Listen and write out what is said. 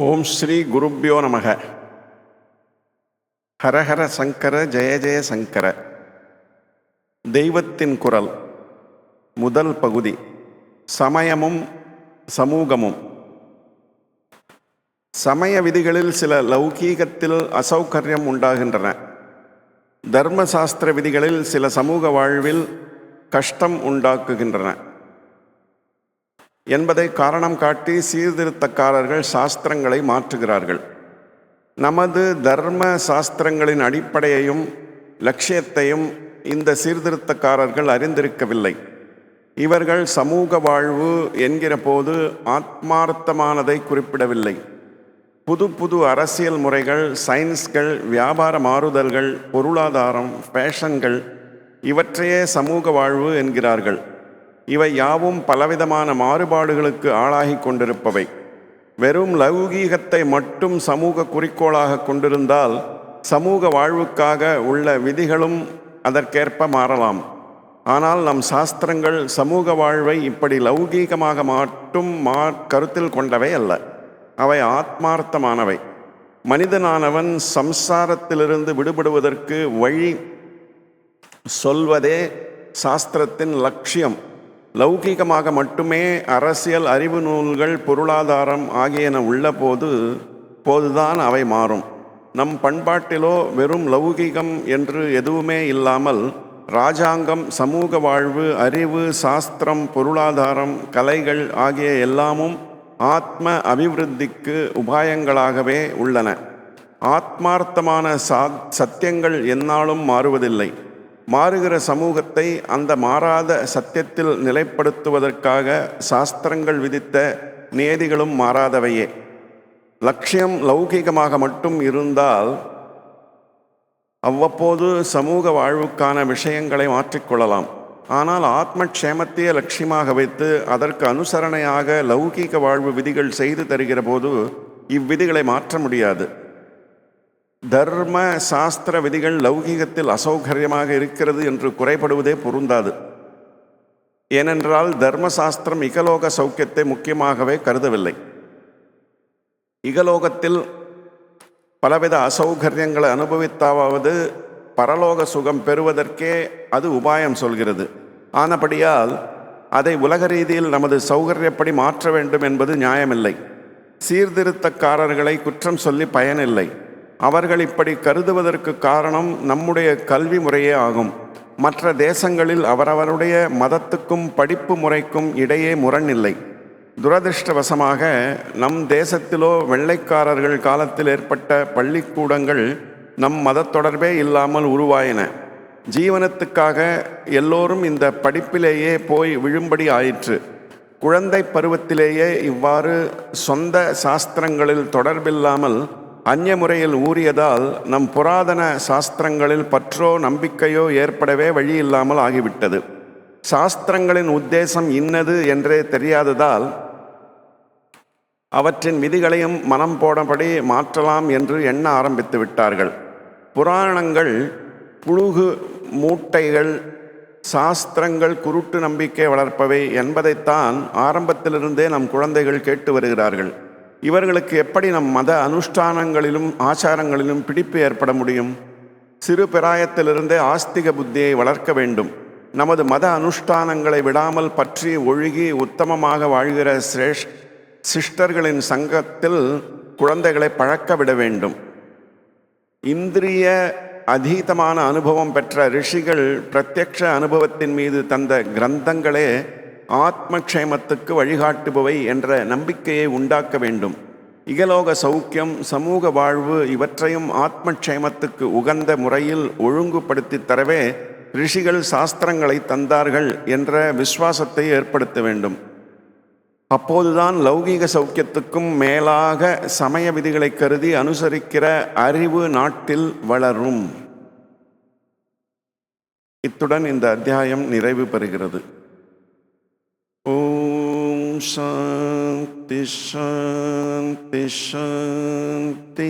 ஓம் ஸ்ரீ குருப்பியோ நமக. ஹரஹர சங்கர ஜெய ஜெய சங்கர. தெய்வத்தின் குரல் முதல் பகுதி. சமயமும் சமூகமும். சமய விதிகளில் சில லௌகீகத்தில் அசௌகரியம் உண்டாகின்றன. தர்மசாஸ்திர விதிகளில் சில சமூக வாழ்வில் கஷ்டம் உண்டாக்குகின்றன. என்பதை காரணம் காட்டி சீர்திருத்தக்காரர்கள் சாஸ்திரங்களை மாற்றுகிறார்கள். நமது தர்ம சாஸ்திரங்களின் அடிப்படையையும் லட்சியத்தையும் இந்த சீர்திருத்தக்காரர்கள் அறிந்திருக்கவில்லை. இவர்கள் சமூக வாழ்வு என்கிற போது ஆத்மார்த்தமானதை குறிப்பிடவில்லை. புது புது அரசியல் முறைகள் சயின்ஸ்கள் வியாபார மாறுதல்கள் பொருளாதாரம் ஃபேஷன்கள் இவற்றையே சமூக வாழ்வு என்கிறார்கள். இவை யாவும் பலவிதமான மாறுபாடுகளுக்கு ஆளாகி கொண்டிருப்பவை. வெறும் லௌகீகத்தை மட்டும் சமூக குறிக்கோளாக கொண்டிருந்தால் சமூக வாழ்வுக்காக உள்ள விதிகளும் அதற்கேற்ப மாறலாம். ஆனால் நம் சாஸ்திரங்கள் சமூக வாழ்வை இப்படி லௌகீகமாக மாற்றும் மா கருத்தில் கொண்டவை அல்ல. அவை ஆத்மார்த்தமானவை. மனிதனானவன் சம்சாரத்திலிருந்து விடுபடுவதற்கு வழி சொல்வதே சாஸ்திரத்தின் லட்சியம். லௌகீகமாக மட்டுமே அரசியல் அறிவு நூல்கள் பொருளாதாரம் ஆகியன உள்ள போது போதுதான் அவை மாறும். நம் பண்பாட்டிலோ வெறும் லௌகீகம் என்று எதுவுமே இல்லாமல் ராஜாங்கம் சமூக வாழ்வு அறிவு சாஸ்திரம் பொருளாதாரம் கலைகள் ஆகிய எல்லாமும் ஆத்ம அபிவிருத்திக்கு உபாயங்களாகவே உள்ளன. ஆத்மார்த்தமான சா சத்தியங்கள் எந்நாளும் மாறுவதில்லை. மாறுகிற சமூகத்தை அந்த மாறாத சத்தியத்தில் நிலைப்படுத்துவதற்காக சாஸ்திரங்கள் விதித்த நியதிகளும் மாறாதவையே. லட்சியம் லௌகீகமாக மட்டும் இருந்தால் அவ்வப்போது சமூக வாழ்வுக்கான விஷயங்களை மாற்றிக்கொள்ளலாம். ஆனால் ஆத்மக்ஷேமத்தையே லட்சியமாக வைத்து அதற்கு அனுசரணையாக லௌகீக வாழ்வு விதிகள் செய்து தருகிற போது இவ்விதிகளை மாற்ற முடியாது. தர்ம சாஸ்திர விதிகள் லௌகீகத்தில் அசௌகரியமாக இருக்கிறது என்று குறைபடுவதே பொருந்தாது. ஏனென்றால் தர்மசாஸ்திரம் இகலோக சௌக்கியத்தை முக்கியமாகவே கருதவில்லை. இகலோகத்தில் பலவித அசௌகரியங்களை அனுபவித்தாவது பரலோக சுகம் பெறுவதற்கே அது உபாயம் சொல்கிறது. ஆனபடியால் அதை உலக ரீதியில் நமது சௌகரியப்படி மாற்ற வேண்டும் என்பது நியாயமில்லை. சீர்திருத்தக்காரர்களை குற்றம் சொல்லி பயனில்லை. அவர்கள் இப்படி கருதுவதற்கு காரணம் நம்முடைய கல்வி முறையே ஆகும். மற்ற தேசங்களில் அவரவருடைய மதத்துக்கும் படிப்பு முறைக்கும் இடையே முரண் இல்லை துரதிருஷ்டவசமாக நம் தேசத்திலோ வெள்ளைக்காரர்கள் காலத்தில் ஏற்பட்ட பள்ளிக்கூடங்கள் நம் மத தொடர்பே இல்லாமல் உருவாயின. ஜீவனத்துக்காக எல்லோரும் இந்த படிப்பிலேயே போய் விழும்படி ஆயிற்று. குழந்தை பருவத்திலேயே இவ்வாறு சொந்த சாஸ்திரங்களில் தொடர்பில்லாமல் அந்நிய முறையில் ஊறியதால் நம் புராதன சாஸ்திரங்களில் பற்றோ நம்பிக்கையோ ஏற்படவே வழி இல்லாமல் ஆகிவிட்டது. சாஸ்திரங்களின் உத்தேசம் இன்னது என்றே தெரியாததால் அவற்றின் விதிகளையும் மனம் போடபடி மாற்றலாம் என்று எண்ண ஆரம்பித்து விட்டார்கள். புராணங்கள் புழுகு மூட்டைகள் சாஸ்திரங்கள் குருட்டு நம்பிக்கை வளர்ப்பவை என்பதைத்தான் ஆரம்பத்திலிருந்தே நம் குழந்தைகள் கேட்டு வருகிறார்கள். இவர்களுக்கு எப்படி நம் மத அனுஷ்டானங்களிலும் ஆச்சாரங்களிலும் பிடிப்பு ஏற்பட முடியும்? சிறு பிராயத்திலிருந்தே ஆஸ்திக புத்தியை வளர்க்க வேண்டும். நமது மத அனுஷ்டானங்களை விடாமல் பற்றி ஒழுகி உத்தமமாக வாழ்கிற சிரேஷ் சிஸ்டர்களின் சங்கத்தில் குழந்தைகளை பழக்க விட வேண்டும். இந்திரிய அதீதமான அனுபவம் பெற்ற ரிஷிகள் பிரத்யக்ஷ அனுபவத்தின் மீது தந்த கிரந்தங்களே ஆத்மக்ஷேமத்துக்கு வழிகாட்டுபவை என்ற நம்பிக்கையை உண்டாக்க வேண்டும். இகலோக சௌக்கியம் சமூக வாழ்வு இவற்றையும் ஆத்மக்ஷேமத்துக்கு உகந்த முறையில் ஒழுங்குபடுத்தி தரவே ரிஷிகள் சாஸ்திரங்களை தந்தார்கள் என்ற விசுவாசத்தை ஏற்படுத்த வேண்டும். அப்போதுதான் லௌகீக சௌக்கியத்துக்கும் மேலாக சமய விதிகளை கருதி அனுசரிக்கிற அறிவு நாட்டில் வளரும். இத்துடன் இந்த அத்தியாயம் நிறைவு பெறுகிறது. ஓம் சாந்தி சாந்தி சாந்தி